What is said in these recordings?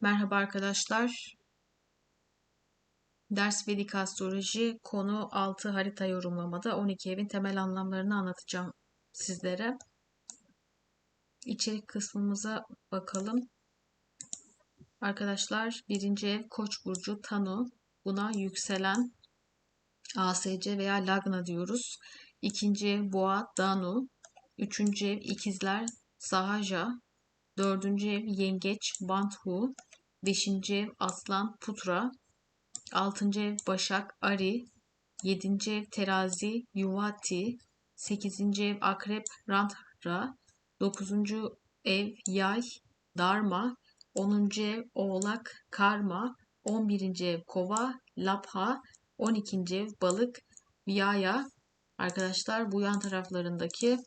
Merhaba arkadaşlar. Ders Vedik Astroloji konu 6 harita yorumlamada 12 evin temel anlamlarını anlatacağım sizlere. İçerik kısmımıza bakalım. Arkadaşlar birinci ev Koç burcu Tanu. Buna yükselen ASC veya Lagna diyoruz. İkinci ev Boğa Danu. Üçüncü ev İkizler Sahaja. Dördüncü ev Yengeç Banthu. Beşinci ev Aslan Putra. Altıncı ev Başak Ari. Yedinci ev Terazi Yuvati. Sekizinci ev Akrep Rantra. Dokuzuncu ev Yay Dharma. Onuncu ev Oğlak Karma. On birinci ev Kova Labha. On ikinci ev Balık Viyaya. Arkadaşlar bu yan taraflarındaki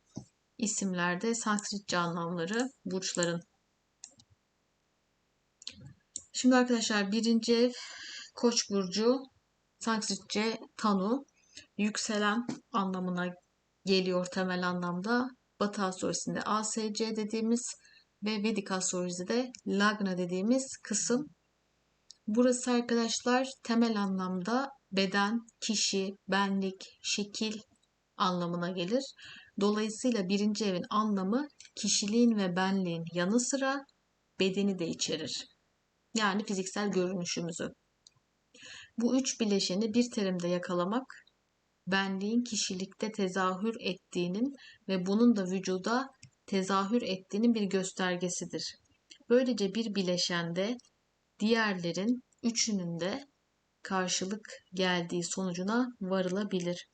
isimlerde Sanskritçe anlamları burçların. Şimdi arkadaşlar birinci ev Koç burcu Sanskritçe Tanu yükselen anlamına geliyor temel anlamda. Batı astrolojisinde ASC dediğimiz ve Vedik astrolojide Lagna dediğimiz kısım. Burası arkadaşlar temel anlamda beden, kişi, benlik, şekil anlamına gelir. Dolayısıyla birinci evin anlamı kişiliğin ve benliğin yanı sıra bedeni de içerir. Yani fiziksel görünüşümüzü. Bu üç bileşeni bir terimde yakalamak, benliğin kişilikte tezahür ettiğinin ve bunun da vücuda tezahür ettiğinin bir göstergesidir. Böylece bir bileşende diğerlerin üçünün de karşılık geldiği sonucuna varılabilir.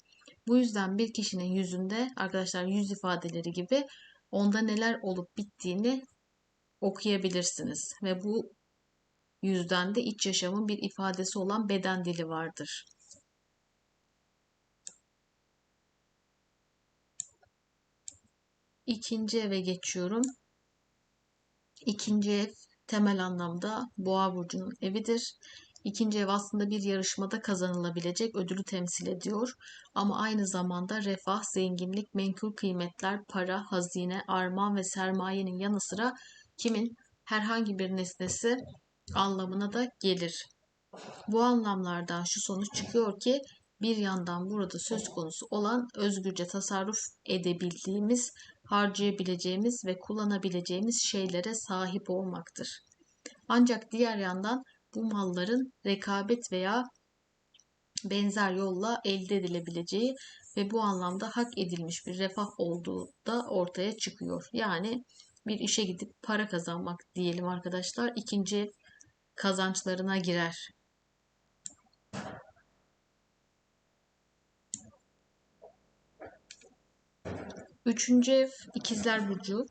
Bu yüzden bir kişinin yüzünde arkadaşlar yüz ifadeleri gibi onda neler olup bittiğini okuyabilirsiniz ve bu yüzden de iç yaşamın bir ifadesi olan beden dili vardır. İkinci eve geçiyorum. İkinci ev temel anlamda Boğa burcunun evidir. İkinci ev aslında bir yarışmada kazanılabilecek ödülü temsil ediyor. Ama aynı zamanda refah, zenginlik, menkul kıymetler, para, hazine, armağan ve sermayenin yanı sıra kimin herhangi bir nesnesi anlamına da gelir. Bu anlamlardan şu sonuç çıkıyor ki bir yandan burada söz konusu olan özgürce tasarruf edebildiğimiz, harcayabileceğimiz ve kullanabileceğimiz şeylere sahip olmaktır. Ancak diğer yandan bu malların rekabet veya benzer yolla elde edilebileceği ve bu anlamda hak edilmiş bir refah olduğu da ortaya çıkıyor. Yani bir işe gidip para kazanmak diyelim arkadaşlar. İkinci kazançlarına girer. Üçüncü ev ikizler burcu.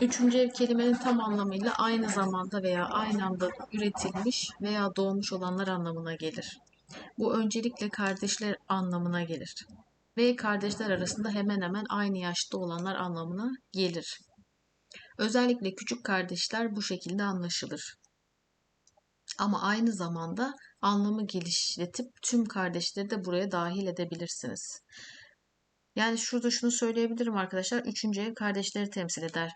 Üçüncü ev kelimenin tam anlamıyla aynı zamanda veya aynı anda üretilmiş veya doğmuş olanlar anlamına gelir. Bu öncelikle kardeşler anlamına gelir. Ve kardeşler arasında hemen hemen aynı yaşta olanlar anlamına gelir. Özellikle küçük kardeşler bu şekilde anlaşılır. Ama aynı zamanda anlamı geliştirip tüm kardeşleri de buraya dahil edebilirsiniz. Yani şurada şunu söyleyebilirim arkadaşlar. Üçüncü kardeşleri temsil eder.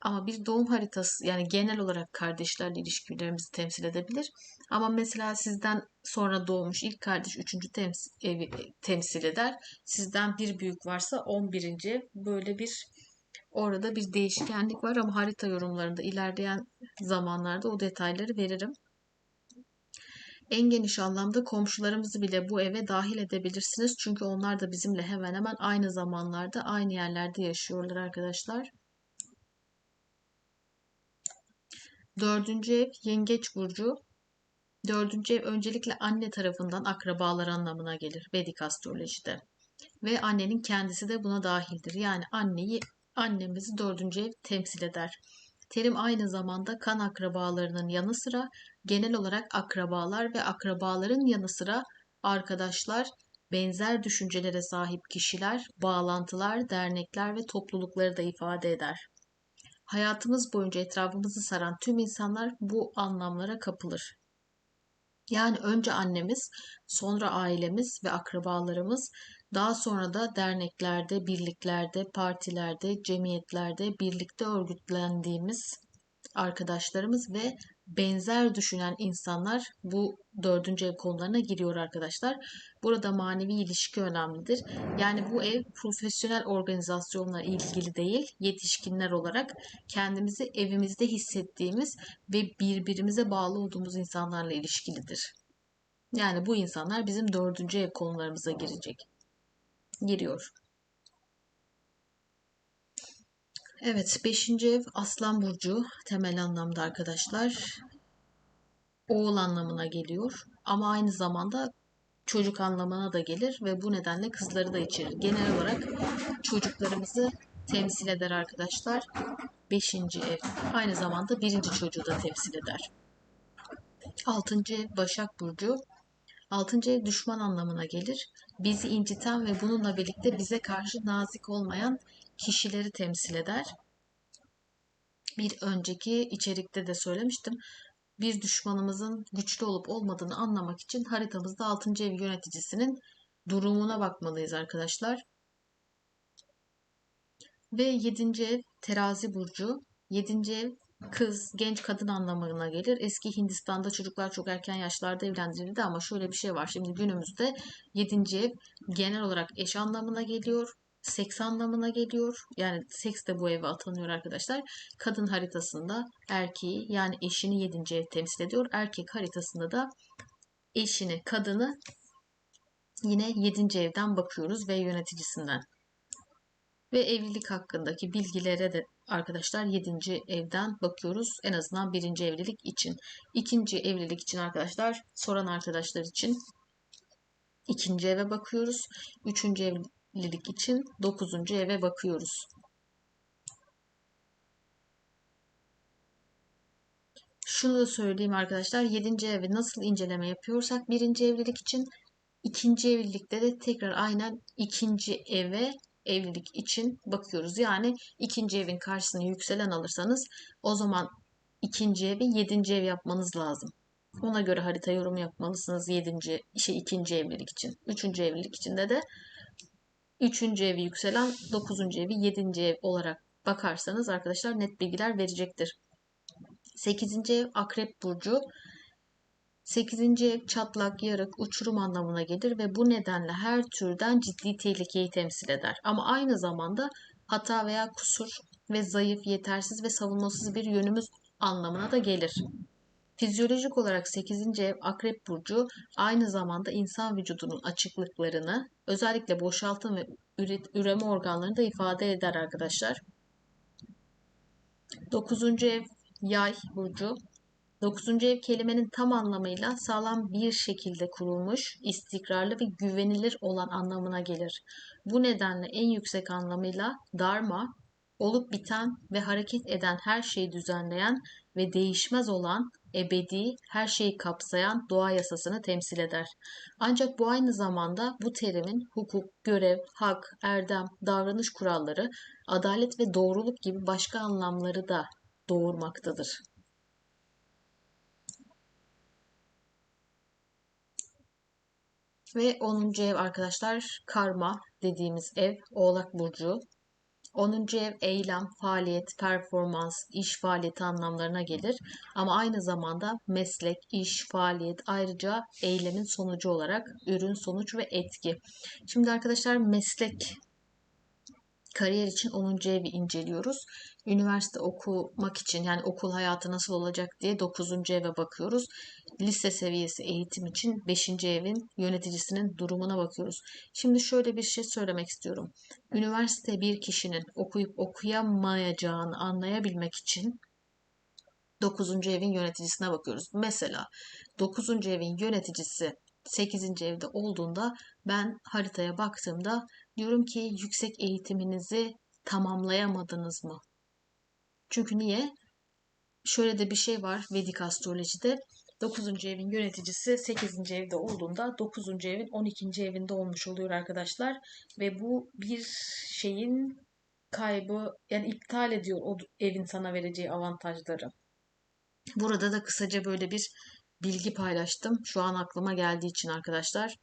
Ama bir doğum haritası yani genel olarak kardeşlerle ilişkilerimizi temsil edebilir. Ama mesela sizden sonra doğmuş ilk kardeş üçüncü temsil, evi temsil eder. Sizden bir büyük varsa on birinci böyle bir orada bir değişkenlik var ama harita yorumlarında ilerleyen zamanlarda o detayları veririm. En geniş anlamda komşularımızı bile bu eve dahil edebilirsiniz. Çünkü onlar da bizimle hemen hemen aynı zamanlarda aynı yerlerde yaşıyorlar arkadaşlar. Dördüncü ev yengeç burcu. Dördüncü ev öncelikle anne tarafından akrabalar anlamına gelir Vedik astrolojide. Ve annenin kendisi de buna dahildir. Yani anneyi, annemizi dördüncü ev temsil eder. Terim aynı zamanda kan akrabalarının yanı sıra genel olarak akrabalar ve akrabaların yanı sıra arkadaşlar, benzer düşüncelere sahip kişiler, bağlantılar, dernekler ve toplulukları da ifade eder. Hayatımız boyunca etrafımızı saran tüm insanlar bu anlamlara kapılır. Yani önce annemiz, sonra ailemiz ve akrabalarımız, daha sonra da derneklerde, birliklerde, partilerde, cemiyetlerde birlikte örgütlendiğimiz arkadaşlarımız ve benzer düşünen insanlar bu dördüncü ev konularına giriyor arkadaşlar. Burada manevi ilişki önemlidir. Yani bu ev profesyonel organizasyonla ilgili değil, yetişkinler olarak kendimizi evimizde hissettiğimiz ve birbirimize bağlı olduğumuz insanlarla ilişkilidir. Yani bu insanlar bizim dördüncü ev konularımıza girecek. Giriyor. Evet, 5. ev Aslan Burcu temel anlamda arkadaşlar. Oğul anlamına geliyor ama aynı zamanda çocuk anlamına da gelir ve bu nedenle kızları da içerir. Genel olarak çocuklarımızı temsil eder arkadaşlar. 5. ev aynı zamanda birinci çocuğu da temsil eder. 6. ev Başak Burcu. 6. ev düşman anlamına gelir. Bizi inciten ve bununla birlikte bize karşı nazik olmayan kişileri temsil eder. Bir önceki içerikte de söylemiştim. Bir düşmanımızın güçlü olup olmadığını anlamak için haritamızda 6. ev yöneticisinin durumuna bakmalıyız arkadaşlar. Ve 7. ev terazi burcu. 7. ev kız, genç kadın anlamına gelir. Eski Hindistan'da çocuklar çok erken yaşlarda evlendirildi ama şöyle bir şey var. Şimdi günümüzde 7. ev genel olarak eş anlamına geliyor seks anlamına geliyor. Yani seks de bu eve atanıyor arkadaşlar. Kadın haritasında erkeği yani eşini 7. ev temsil ediyor. Erkek haritasında da eşini, kadını yine 7. evden bakıyoruz ve yöneticisinden. Ve evlilik hakkındaki bilgilere de arkadaşlar 7. evden bakıyoruz. En azından 1. evlilik için. 2. evlilik için arkadaşlar soran arkadaşlar için ikinci eve bakıyoruz. Üçüncü ev, evlilik için 9. eve bakıyoruz. Şunu da söyleyeyim arkadaşlar. 7. evi nasıl inceleme yapıyorsak 1. evlilik için ikinci evlilikte de tekrar aynen ikinci eve evlilik için bakıyoruz. Yani ikinci evin karşısına yükselen alırsanız o zaman ikinci evi yedinci ev yapmanız lazım. Ona göre harita yorumu yapmalısınız yedinci şey ikinci evlilik için. Üçüncü evlilik içinde de Üçüncü evi yükselen, dokuzuncu evi yedinci ev olarak bakarsanız arkadaşlar net bilgiler verecektir. Sekizinci ev Akrep Burcu. Sekizinci ev çatlak, yarık, uçurum anlamına gelir ve bu nedenle her türden ciddi tehlikeyi temsil eder. Ama aynı zamanda hata veya kusur ve zayıf, yetersiz ve savunmasız bir yönümüz anlamına da gelir. Fizyolojik olarak 8. ev Akrep Burcu aynı zamanda insan vücudunun açıklıklarını özellikle boşaltım ve üreme organlarını da ifade eder arkadaşlar. 9. ev Yay Burcu 9. ev kelimenin tam anlamıyla sağlam bir şekilde kurulmuş, istikrarlı ve güvenilir olan anlamına gelir. Bu nedenle en yüksek anlamıyla Dharma, olup biten ve hareket eden her şeyi düzenleyen ve değişmez olan ebedi, her şeyi kapsayan doğa yasasını temsil eder. Ancak bu aynı zamanda bu terimin hukuk, görev, hak, erdem, davranış kuralları, adalet ve doğruluk gibi başka anlamları da doğurmaktadır. Ve 10. ev arkadaşlar karma dediğimiz ev Oğlak Burcu. 10. ev eylem, faaliyet, performans, iş faaliyeti anlamlarına gelir. Ama aynı zamanda meslek, iş, faaliyet ayrıca eylemin sonucu olarak ürün, sonuç ve etki. Şimdi arkadaşlar meslek kariyer için 10. evi inceliyoruz. Üniversite okumak için yani okul hayatı nasıl olacak diye 9. eve bakıyoruz. Lise seviyesi eğitim için 5. evin yöneticisinin durumuna bakıyoruz. Şimdi şöyle bir şey söylemek istiyorum. Üniversite bir kişinin okuyup okuyamayacağını anlayabilmek için 9. evin yöneticisine bakıyoruz. Mesela 9. evin yöneticisi 8. evde olduğunda ben haritaya baktığımda diyorum ki yüksek eğitiminizi tamamlayamadınız mı? Çünkü niye? Şöyle de bir şey var Vedik astrolojide. 9. evin yöneticisi 8. evde olduğunda 9. evin 12. evinde olmuş oluyor arkadaşlar. Ve bu bir şeyin kaybı yani iptal ediyor o evin sana vereceği avantajları. Burada da kısaca böyle bir bilgi paylaştım. Şu an aklıma geldiği için arkadaşlar.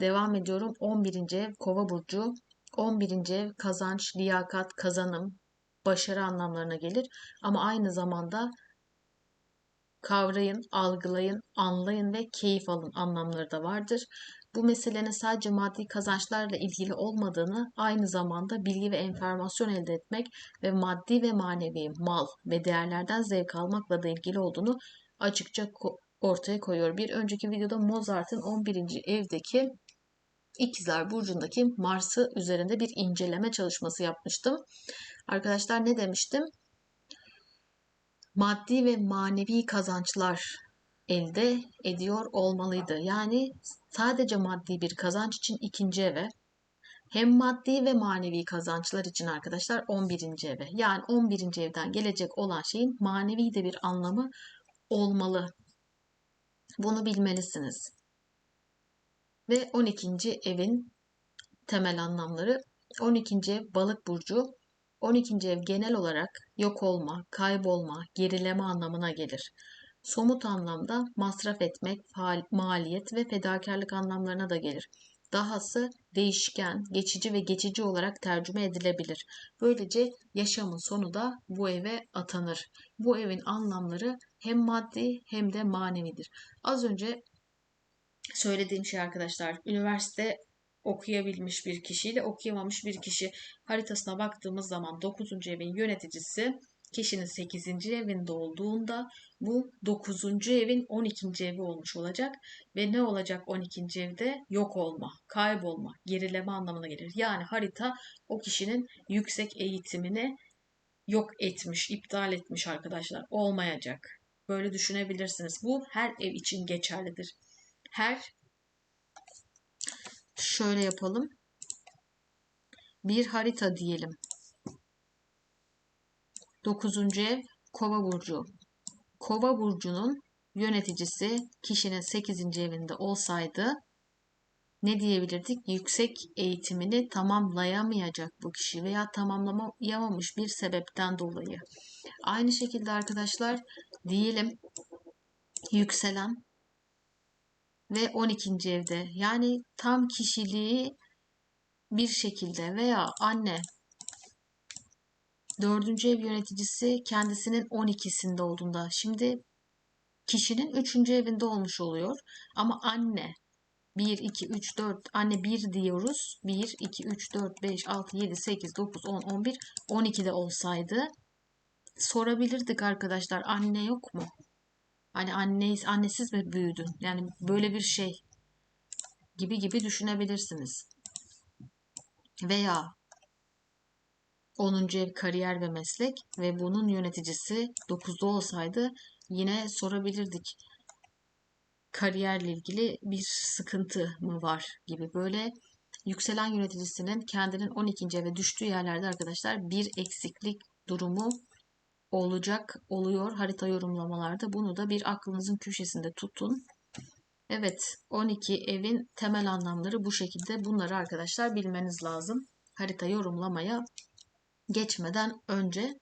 Devam ediyorum. 11. ev Kova burcu. 11. ev kazanç, liyakat, kazanım, başarı anlamlarına gelir. Ama aynı zamanda kavrayın, algılayın, anlayın ve keyif alın anlamları da vardır. Bu meselenin sadece maddi kazançlarla ilgili olmadığını, aynı zamanda bilgi ve enformasyon elde etmek ve maddi ve manevi mal ve değerlerden zevk almakla da ilgili olduğunu açıkça ortaya koyuyor. Bir önceki videoda Mozart'ın 11. evdeki İkizler Burcu'ndaki Mars'ı üzerinde bir inceleme çalışması yapmıştım. Arkadaşlar ne demiştim? Maddi ve manevi kazançlar elde ediyor olmalıydı. Yani sadece maddi bir kazanç için ikinci eve, hem maddi ve manevi kazançlar için arkadaşlar 11. eve. Yani 11. evden gelecek olan şeyin manevi de bir anlamı olmalı. Bunu bilmelisiniz. Ve 12. evin temel anlamları 12. ev balık burcu. 12. ev genel olarak yok olma, kaybolma, gerileme anlamına gelir. Somut anlamda masraf etmek, maliyet ve fedakarlık anlamlarına da gelir. Dahası değişken, geçici ve geçici olarak tercüme edilebilir. Böylece yaşamın sonu da bu eve atanır. Bu evin anlamları hem maddi hem de manevidir. Az önce söylediğim şey arkadaşlar, üniversite okuyabilmiş bir kişiyle okuyamamış bir kişi haritasına baktığımız zaman 9. evin yöneticisi kişinin 8. evinde olduğunda bu 9. evin 12. evi olmuş olacak ve ne olacak 12. evde? Yok olma, kaybolma, gerileme anlamına gelir. Yani harita o kişinin yüksek eğitimini yok etmiş, iptal etmiş arkadaşlar. Olmayacak. Böyle düşünebilirsiniz. Bu her ev için geçerlidir. Her şöyle yapalım. Bir harita diyelim. 9. ev Kova burcu. Kova burcunun yöneticisi kişinin 8. evinde olsaydı ne diyebilirdik? Yüksek eğitimini tamamlayamayacak bu kişi veya tamamlayamamış bir sebepten dolayı. Aynı şekilde arkadaşlar diyelim yükselen ve 12. evde yani tam kişiliği bir şekilde veya anne Dördüncü ev yöneticisi kendisinin 12'sinde olduğunda. Şimdi kişinin üçüncü evinde olmuş oluyor. Ama anne 1, 2, 3, 4, anne 1 diyoruz. 1, 2, 3, 4, 5, 6, 7, 8, 9, 10, 11, 12 de olsaydı sorabilirdik arkadaşlar anne yok mu? Hani anne, annesiz mi büyüdün? Yani böyle bir şey gibi gibi düşünebilirsiniz. Veya 10. ev kariyer ve meslek ve bunun yöneticisi 9'da olsaydı yine sorabilirdik. Kariyerle ilgili bir sıkıntı mı var gibi böyle yükselen yöneticisinin kendinin 12. eve düştüğü yerlerde arkadaşlar bir eksiklik durumu olacak oluyor harita yorumlamalarda. Bunu da bir aklınızın köşesinde tutun. Evet 12 evin temel anlamları bu şekilde. Bunları arkadaşlar bilmeniz lazım. Harita yorumlamaya geçmeden önce